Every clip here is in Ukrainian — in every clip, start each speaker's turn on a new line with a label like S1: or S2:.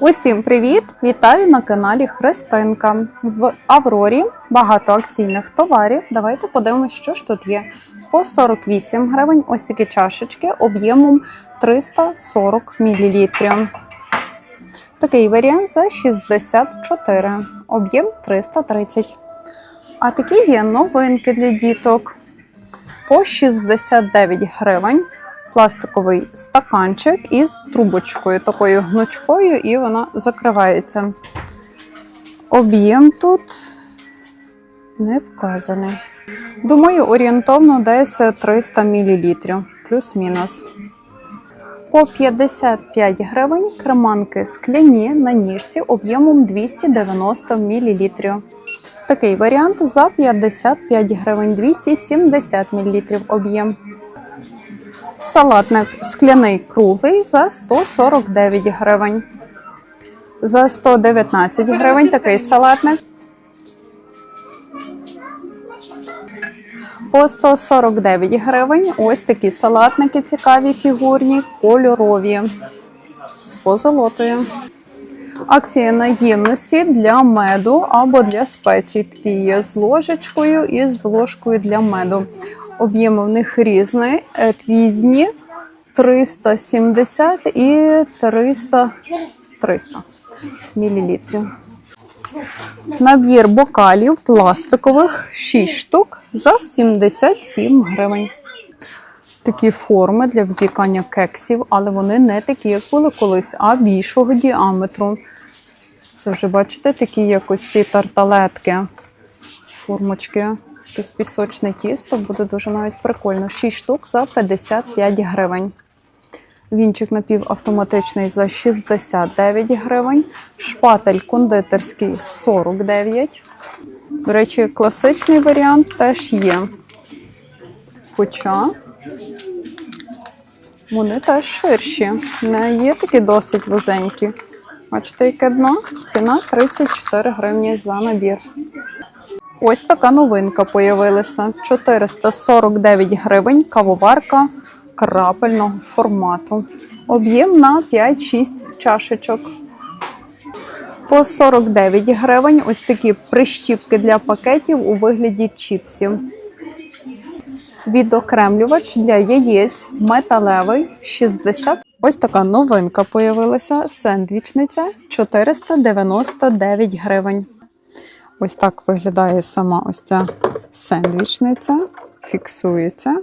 S1: Усім привіт! Вітаю на каналі Христинка. В Аврорі багато акційних товарів. Давайте подивимося, що ж тут є. По 48 гривень ось такі чашечки об'ємом 340 мл. Такий варіант за 64, об'єм 330. А такі є новинки для діток. По 69 гривень пластиковий стаканчик із трубочкою, такою гнучкою, і вона закривається. Об'єм тут не вказаний. Думаю, орієнтовно десь 300 мл, плюс-мінус. По 55 гривень креманки скляні на ніжці об'ємом 290 мл. Такий варіант за 55 гривень 270 мл об'єм. Салатник скляний круглий за 149 гривень. За 119 гривень такий салатник. По 149 гривень ось такі салатники цікаві, фігурні, кольорові з позолотою. Акція наємності для меду або для спецій. Такі є з ложечкою і з ложкою для меду. Об'єми в них різні, різні 370 і 300 300 мл. Набір бокалів пластикових 6 штук за 77 гривень. Такі форми для випікання кексів, але вони не такі, як були колись, а більшого діаметру. Це вже бачите, такі якось ці тарталетки, формочки, якесь пісочне тісто, буде дуже навіть прикольно. 6 штук за 55 гривень. Вінчик напівавтоматичний за 69 гривень. Шпатель кондитерський 49. До речі, класичний варіант теж є. Хоча вони теж ширші. Не є такі досить вузенькі. Бачите, яке дно? Ціна 34 гривні за набір. Ось така новинка появилася. 449 гривень кавоварка крапельного формату. Об'єм на 5-6 чашечок. По 49 гривень ось такі прищіпки для пакетів у вигляді чіпсів. Відокремлювач для яєць металевий 60. Ось така новинка появилася. Сендвічниця 499 гривень. Ось так виглядає сама ось ця сендвічниця. Фіксується.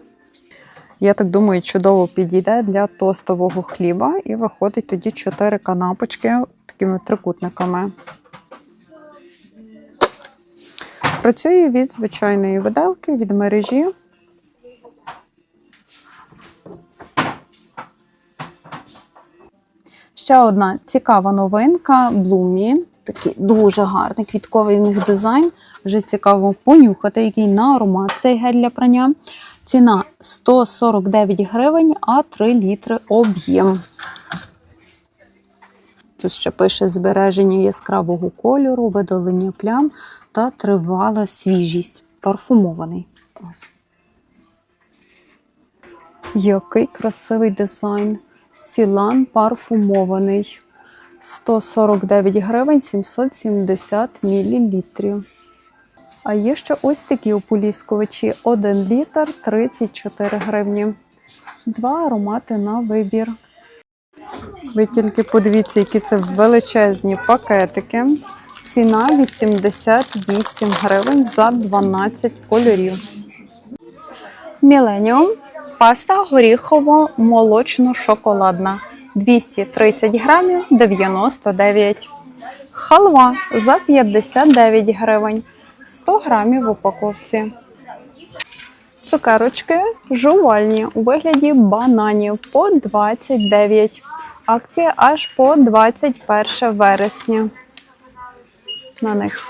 S1: Я так думаю, чудово підійде для тостового хліба. І виходить тоді 4 канапочки такими трикутниками. Працює від звичайної виделки, від мережі. Ще одна цікава новинка Блумі. Такий дуже гарний квітковий в них дизайн. Вже цікаво понюхати, який на аромат цей гель для прання. Ціна 149 гривень, а 3 літри об'єм. Тут ще пише збереження яскравого кольору, видалення плям та тривала свіжість. Парфумований. Ось. Який красивий дизайн. Сілан парфумований. 149 гривень 770 мл. А є ще ось такі ополіскувачі. 1 літр 34 гривні. Два аромати на вибір. Ви тільки подивіться, які це величезні пакетики. Ціна 88 гривень за 12 кольорів. Міленіум. Паста горіхово-молочно-шоколадна. 230 грамів 99. Халва за 59 гривень. 100 грамів в упаковці. Цукерочки жувальні у вигляді бананів по 29. Акція аж по 21 вересня. На них.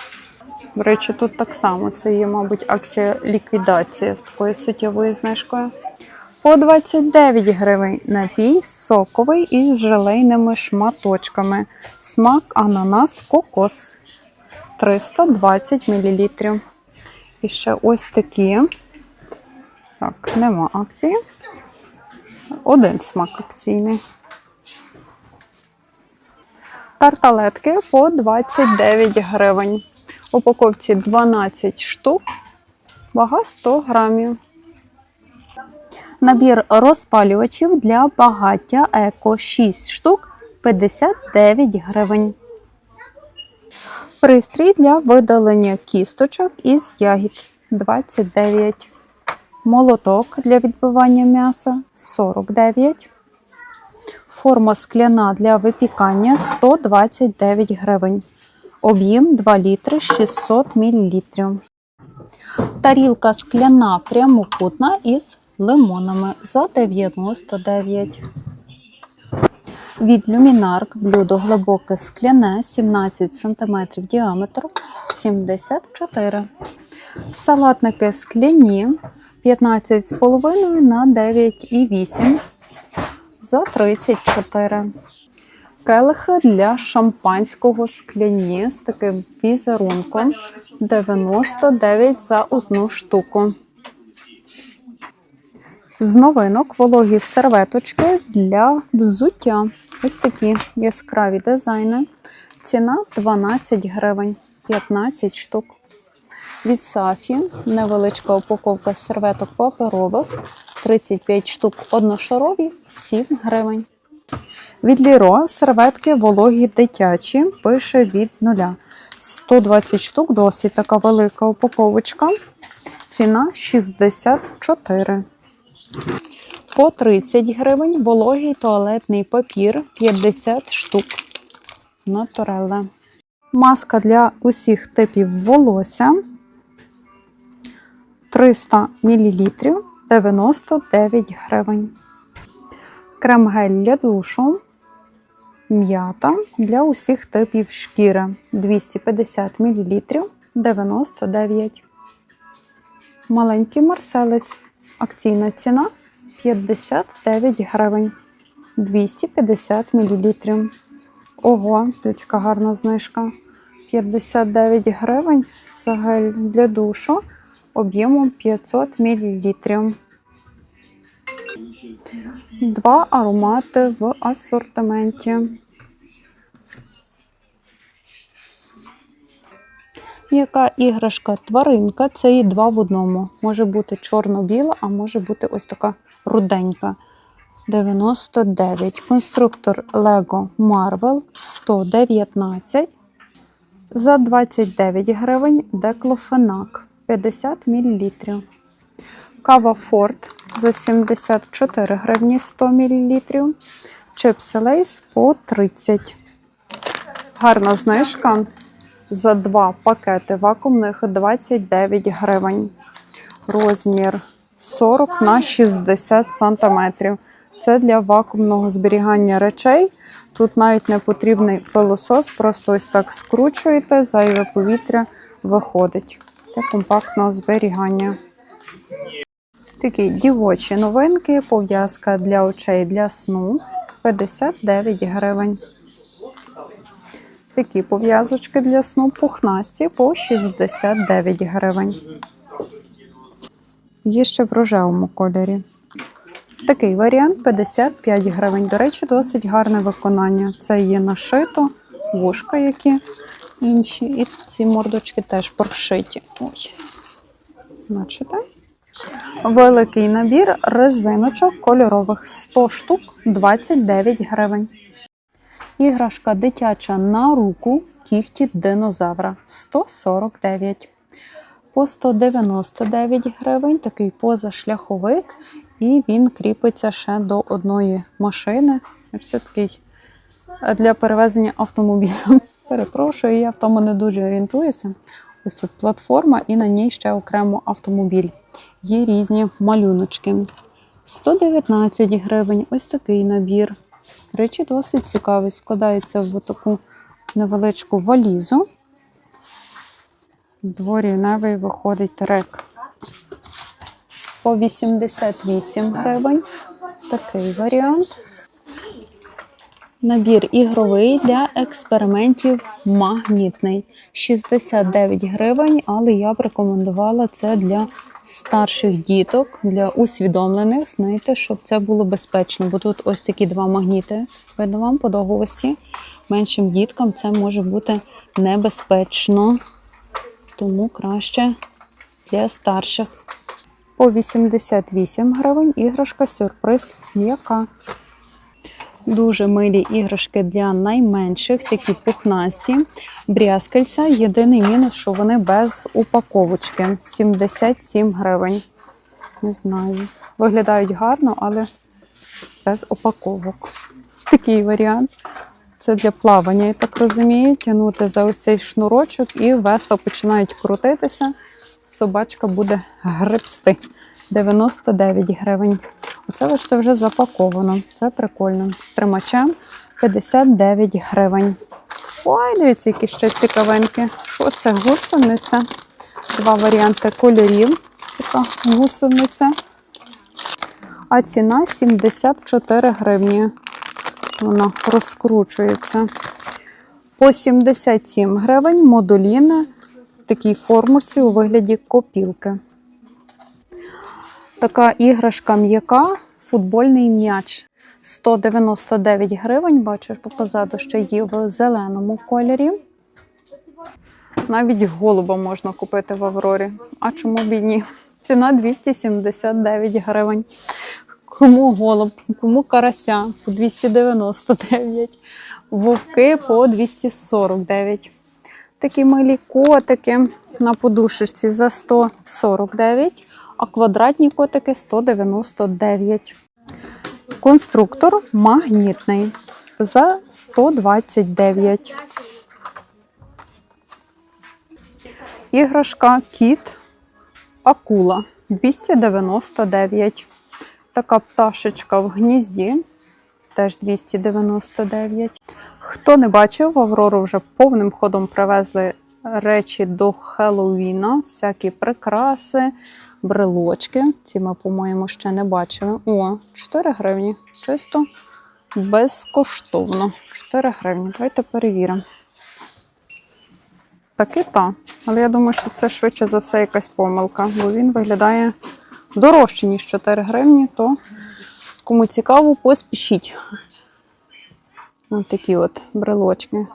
S1: До речі, тут так само. Це є, мабуть, акція ліквідація з такою суттєвою знижкою. По 29 гривень напій соковий із желейними шматочками. Смак ананас кокос 320 мл. І ще ось такі. Так, нема акції. Один смак акційний. Тарталетки по 29 гривень. Упаковці 12 штук, вага 100 грамів. Набір розпалювачів для багаття еко 6 штук 59 гривень. Пристрій для видалення кісточок із ягід 29. Молоток для відбивання м'яса 49. Форма скляна для випікання 129 гривень. Об'єм 2 літри 600 мл. Тарілка скляна прямокутна із лимонами за 99. Від люмінарк блюдо глибоке скляне 17 см діаметр 74. Салатники скляні 15,5 на 9,8 за 34. Келихи для шампанського скляні з таким візерунком 99 за одну штуку. З новинок вологі серветочки для взуття. Ось такі яскраві дизайни. Ціна 12 гривень, 15 штук. Від Сафі невеличка упаковка серветок паперових, 35 штук одношарові, 7 гривень. Від Ліро серветки вологі дитячі, пише від нуля. 120 штук, досить така велика упаковочка. Ціна 64. По 30 гривень вологий туалетний папір 50 штук. Натуреле. Маска для усіх типів волосся 300 мл 99 гривень. Крем-гель для душу. М'ята для усіх типів шкіри 250 мл 99. Маленький марселець. Акційна ціна 59 гривень 250 мл. Ого, така гарна знижка. 59 гривень за гель для душу об'ємом 500 мл. Два аромати в асортименті. Яка іграшка тваринка? Це і два в одному. Може бути чорно-біла, а може бути ось така руденька. 99. Конструктор Lego Marvel 119. За 29 гривень деклофенак 50 мл. Кава Форд за 74 гривні 100 мл. Чипси Лейс по 30. Гарна знижка. За два пакети вакуумних 29 гривень. Розмір 40 на 60 сантиметрів. Це для вакуумного зберігання речей. Тут навіть не потрібний пилосос, просто ось так скручуєте, зайве повітря виходить для компактного зберігання. Такі дівочі новинки, пов'язка для очей для сну 59 гривень. Такі пов'язочки для сну пухнасті по 69 гривень. Є ще в рожевому кольорі. Такий варіант 55 гривень. До речі, досить гарне виконання. Це є нашито, вушка, які інші, і ці мордочки теж прошиті. Ой. Бачите? Великий набір резиночок кольорових 100 штук 29 гривень. Іграшка дитяча на руку кіхті динозавра 149. По 199 гривень такий позашляховик, і він кріпиться ще до одної машини. Це такий для перевезення автомобіля. Перепрошую, я в тому не дуже орієнтуюся. Ось тут платформа, і на ній ще окремо автомобіль. Є різні малюночки. 119 гривень. Ось такий набір. Речі досить цікавий. Складається в таку невеличку валізу. Дворівневий виходить трек. По 88 гривень. Такий варіант. Набір ігровий для експериментів магнітний. 69 гривень, але я б рекомендувала це для старших діток, для усвідомлених, знаєте, щоб це було безпечно. Бо тут ось такі два магніти. Видно вам по договості. Меншим діткам це може бути небезпечно. Тому краще для старших. По 88 гривень іграшка сюрприз м'яка. Дуже милі іграшки для найменших, такі пухнасті. Брязкальця. Єдиний мінус, що вони без упаковочки. 77 гривень. Не знаю. Виглядають гарно, але без упаковок. Такий варіант. Це для плавання, я так розумію. Тягнути за ось цей шнурочок і весло починають крутитися. Собачка буде гребсти. 99 гривень. Оце це вже запаковано. Це прикольно. З тримачем 59 гривень. Ой, дивіться, які ще цікавинки. Що це? Гусениця. Два варіанти кольорів. Така гусениця. А ціна 74 гривні. Вона розкручується. По 77 гривень модуліни в такій формурці у вигляді копілки. Така іграшка м'яка, футбольний м'яч. 199 гривень. Бачиш, позаду ще є в зеленому кольорі. Навіть голуба можна купити в Аврорі. А чому б і ні? Ціна 279 гривень. Кому голуб, кому карася по 299, вовки по 249. Такі милі котики на подушечці за 149, а квадратні котики 199. Конструктор магнітний за 129. Іграшка кіт акула 299. Така пташечка в гнізді теж 299. Хто не бачив, Аврору вже повним ходом привезли речі до Хеллоуіна, всякі прикраси, брелочки. Ці ми, по-моєму, ще не бачили. О, 4 гривні. Чисто безкоштовно. 4 гривні. Давайте перевіримо. Таки та. Але я думаю, що це швидше за все якась помилка, бо він виглядає дорожче, ніж 4 гривні, то кому цікаво, поспішіть. Ось такі от брелочки.